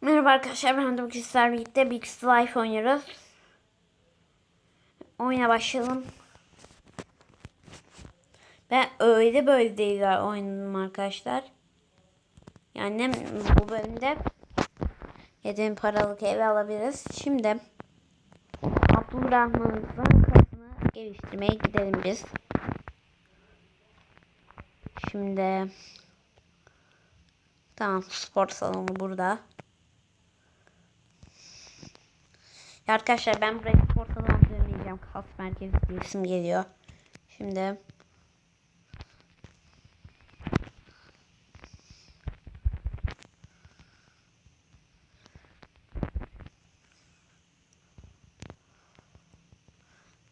Merhaba arkadaşlar ben de bugün sizlerle birlikte Big Life oynuyoruz. Oyuna başlayalım. Ben öyle böyle değiller oynadım arkadaşlar. Yani bu bölümde 7 paralık evi alabiliriz. Şimdi Abdurrahman'ın kasını geliştirmeye gidelim biz. Şimdi Tamam spor salonu burada. Ya arkadaşlar ben buraya spor salonu demeyeceğim. Kas merkezi isim geliyor. Şimdi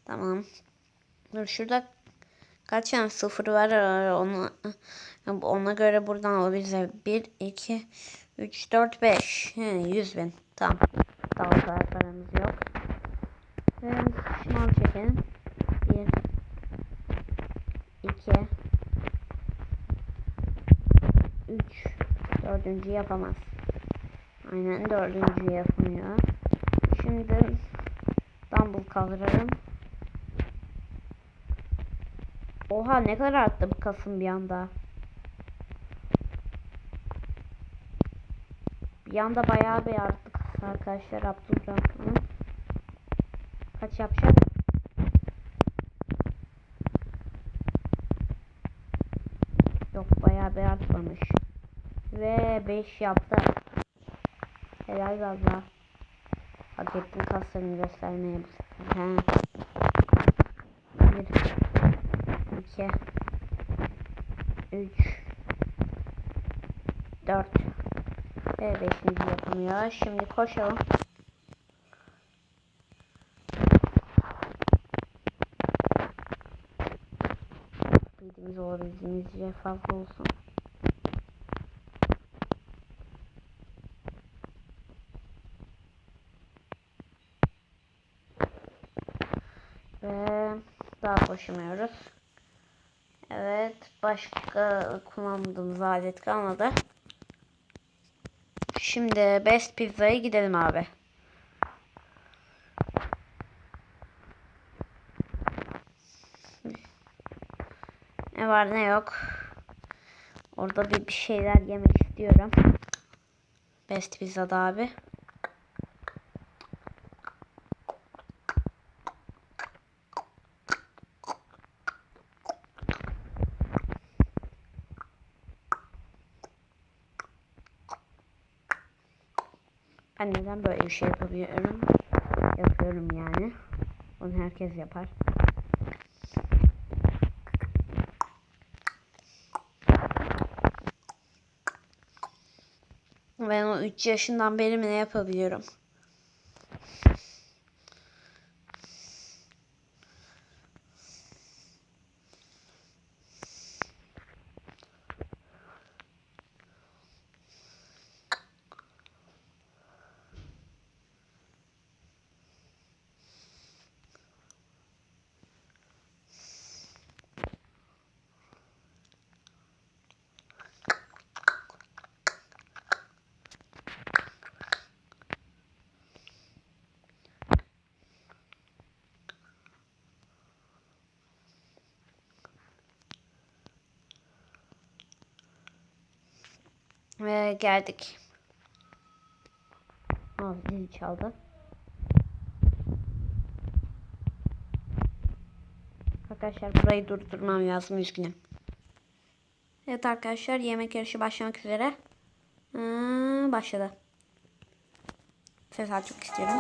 Tamam. Dur şurada kaç tane sıfır var ona ona göre buradan alabiliriz. 1 2 3 4 5 He, 100 bin. Tamam. Daha o yok. Ve şınav çekelim. 1 2 3 Dördüncü yapamaz. Aynen dördüncü yapmıyor. Şimdi dumbbell kaldıralım. Oha ne kadar arttı bu kasım bir anda. Bir anda bayağı bir arttı arkadaşlar Abdurrahman. Kaç yapacak? Yok bayağı bir artmamış. Ve 5 yaptı. Helal valla. Hak ettim kaslarını göstermeye bu sefer. He. 1 2 3 4 ve 5. yapılmıyor. Şimdi koşalım. Speedimiz olabildiğinizce fazla olsun. Ve daha koşamıyoruz. Evet. Başka kullandığımız alet kalmadı. Şimdi Best Pizza'ya gidelim abi. Ne var ne yok. Orada bir, bir şeyler yemek istiyorum. Best Pizza'da abi. Ben neden böyle bir şey yapabiliyorum? Yapıyorum yani. Onu herkes yapar. Ben o 3 yaşından beri ne yapabiliyorum? Ve geldik. Aa, zil çaldı. Arkadaşlar burayı durdurmam lazım üzgünüm. Evet arkadaşlar yemek yarışı başlamak üzere. Hmm, başladı. Ses açmak istiyorum.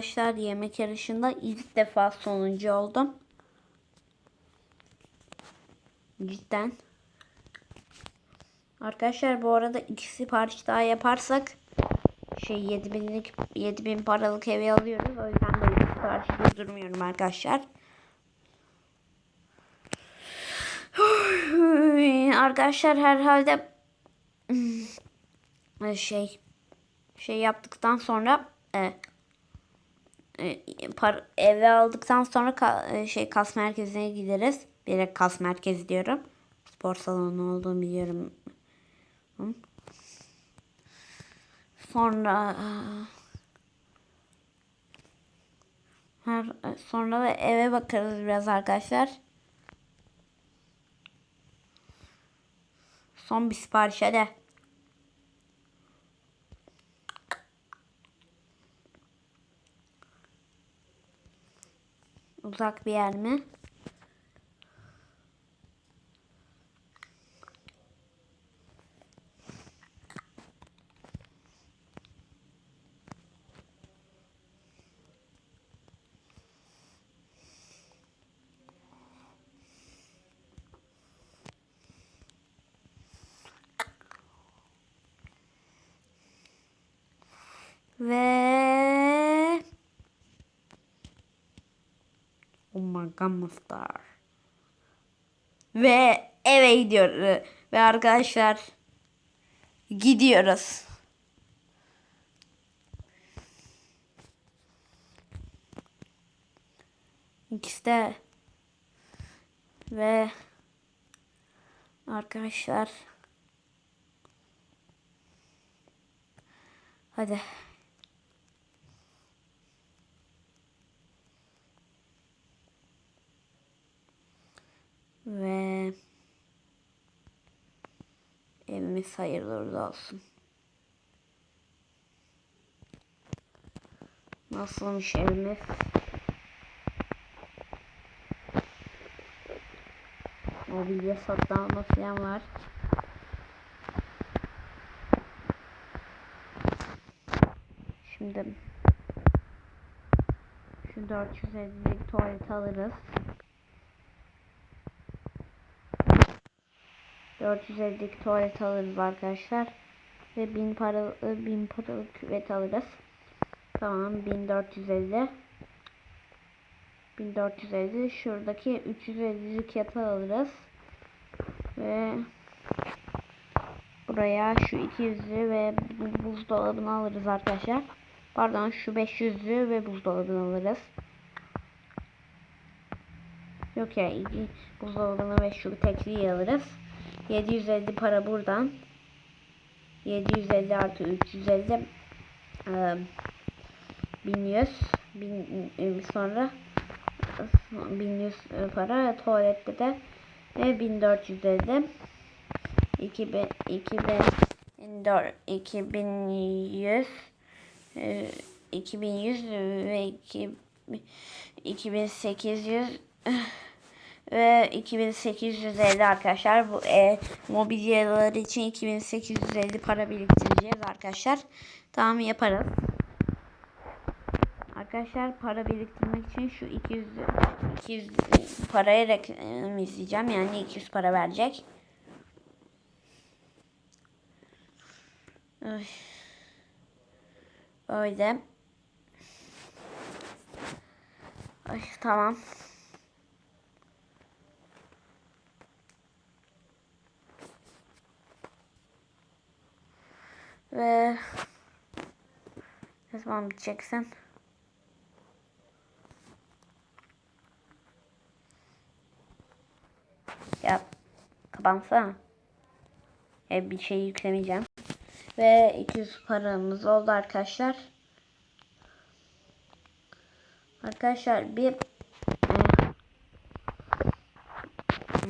Arkadaşlar yemek yarışında ilk defa sonuncu oldum. Cidden. Arkadaşlar bu arada iki sipariş daha yaparsak şey 7000'lik 7000 paralık evi alıyoruz. O yüzden de iki siparişi durdurmuyorum arkadaşlar. Arkadaşlar herhalde şey şey yaptıktan sonra e, par, eve aldıktan sonra ka, e, şey kas merkezine gideriz. Direkt kas merkezi diyorum. Spor salonu olduğunu biliyorum. Sonra e, her sonra da eve bakarız biraz arkadaşlar. Son bir sipariş hadi. Uzak bir yer mi? Ve Oh my god star. Ve eve gidiyoruz. Ve arkadaşlar gidiyoruz. İkisi de ve arkadaşlar hadi Ve evimiz hayırlı olsun. Nasılmış evimiz? Mobilya satın falan var. Şimdi şu 450'lik tuvalet alırız. 450'lik tuvalet alırız arkadaşlar. Ve 1000 para 1000 paralık küvet alırız. Tamam 1450. 1450 şuradaki 350'lik yatağı alırız. Ve buraya şu 200'lü ve buzdolabını alırız arkadaşlar. Pardon şu 500'lü ve buzdolabını alırız. Yok ya buzdolabını ve şu tekliği alırız. 750 para buradan. 750 artı 350 e, 1100 bin, e, sonra 1100 para tuvalette de ve 1450 2000 2000 2100 2100 ve 2800 ve 2850 arkadaşlar. Bu e, mobilyalar için 2850 para biriktireceğiz arkadaşlar. Tamam yaparız. Arkadaşlar para biriktirmek için şu 200 200 paraya reklam izleyeceğim. Yani 200 para verecek. Ay. Öyle. Ay tamam. Ve ne zaman biteceksin? Ya kapansana. Ya bir şey yüklemeyeceğim. Ve 200 paramız oldu arkadaşlar. Arkadaşlar bir e,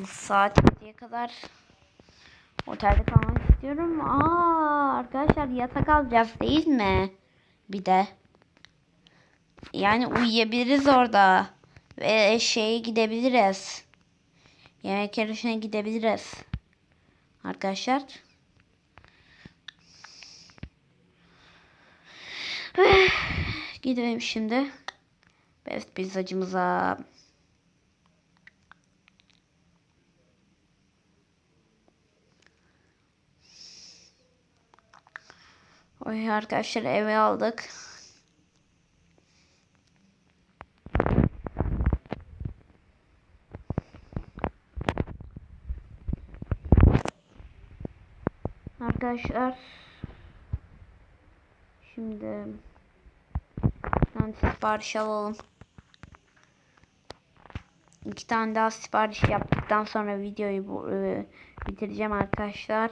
saat diye kadar Otelde kalmak istiyorum. Aa arkadaşlar yatak alacağız değil mi? Bir de. Yani uyuyabiliriz orada. Ve şeye gidebiliriz. Yemek yarışına gidebiliriz. Arkadaşlar. Gidelim şimdi. Best pizzacımıza. Oy arkadaşlar eve aldık. Arkadaşlar şimdi ben sipariş alalım. İki tane daha sipariş yaptıktan sonra videoyu bu, e, bitireceğim arkadaşlar.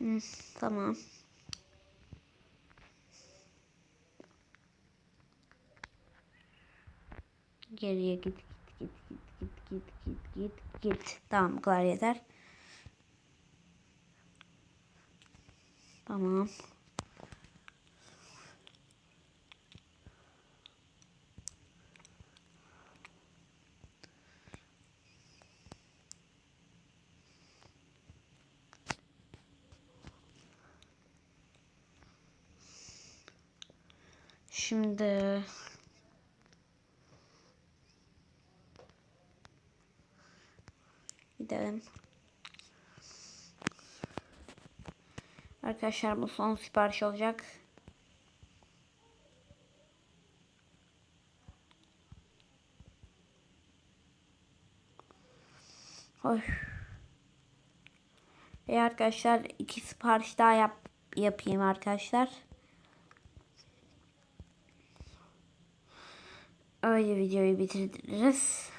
Hmm, tamam. Geriye git git git git git git git git. Tamam bu kadar yeter. Tamam. Şimdi gidelim. Arkadaşlar bu son sipariş olacak. Oy. Ve arkadaşlar iki sipariş daha yap yapayım arkadaşlar. Öyle videoyu bitiririz.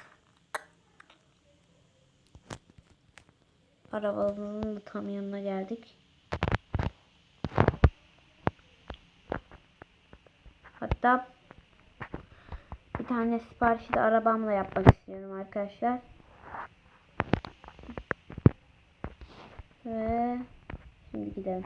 Arabamızın da tam yanına geldik. Hatta bir tane siparişi de arabamla yapmak istiyorum arkadaşlar. Ve şimdi gidelim.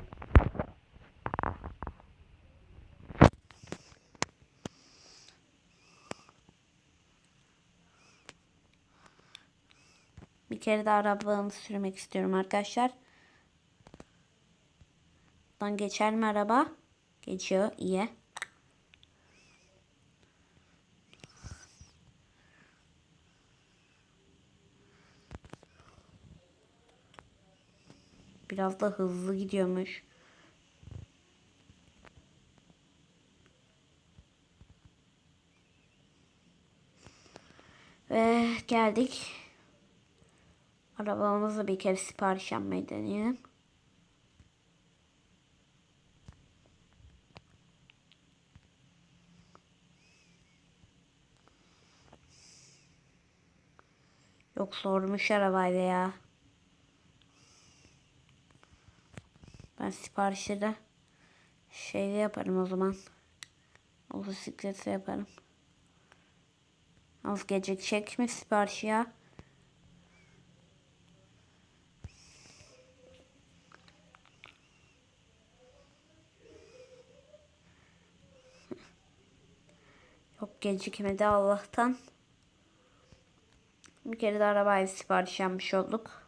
Bir kere de arabamı sürmek istiyorum arkadaşlar. Buradan geçer mi araba? Geçiyor. iyi. Biraz da hızlı gidiyormuş. Ve geldik. Arabamızı bir kere sipariş yapmayı deneyelim. Yok sormuş arabayla ya. Ben siparişi de şeyde yaparım o zaman. Motosiklete yaparım. Az gecikecek mi sipariş ya? Gecikmedi Allah'tan. Bir kere de arabayla sipariş yapmış olduk.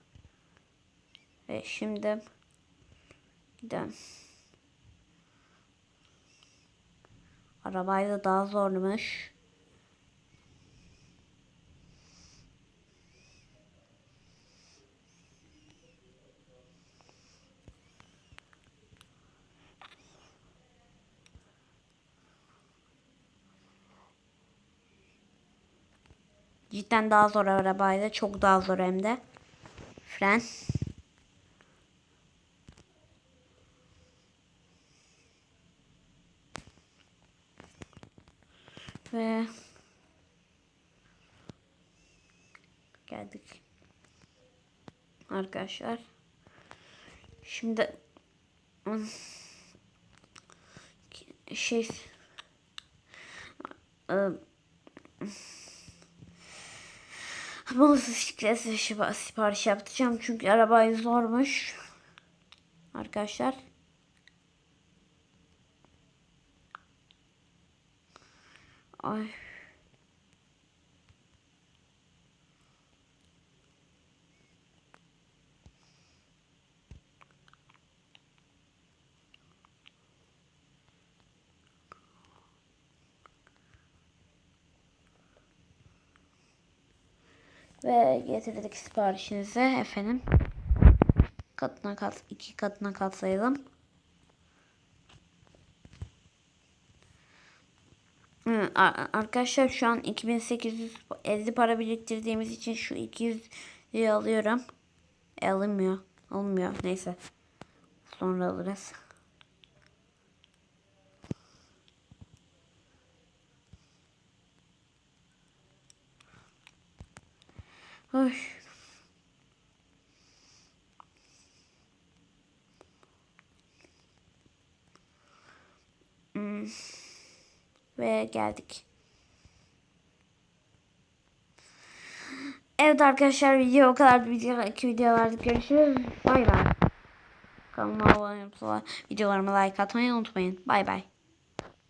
Ve şimdi gidelim. Arabayla daha zormuş. Cidden daha zor arabayla. Çok daha zor hem de. Fren. Ve geldik. Arkadaşlar. Şimdi şey ıı, Motosiklet sipariş yapacağım çünkü arabayı zormuş. Arkadaşlar. Ay. Ve getirdik siparişinizi efendim. Katına kat, iki katına katsayalım. Arkadaşlar şu an 2850 para biriktirdiğimiz için şu 200 lirayı alıyorum. E, alınmıyor. Alınmıyor. Neyse. Sonra alırız. Ay. Hmm. Ve geldik. Evet arkadaşlar video o kadar video iki video verdik görüşürüz. Bay bay. Kanalıma abone olup videolarıma like atmayı unutmayın. Bay bay.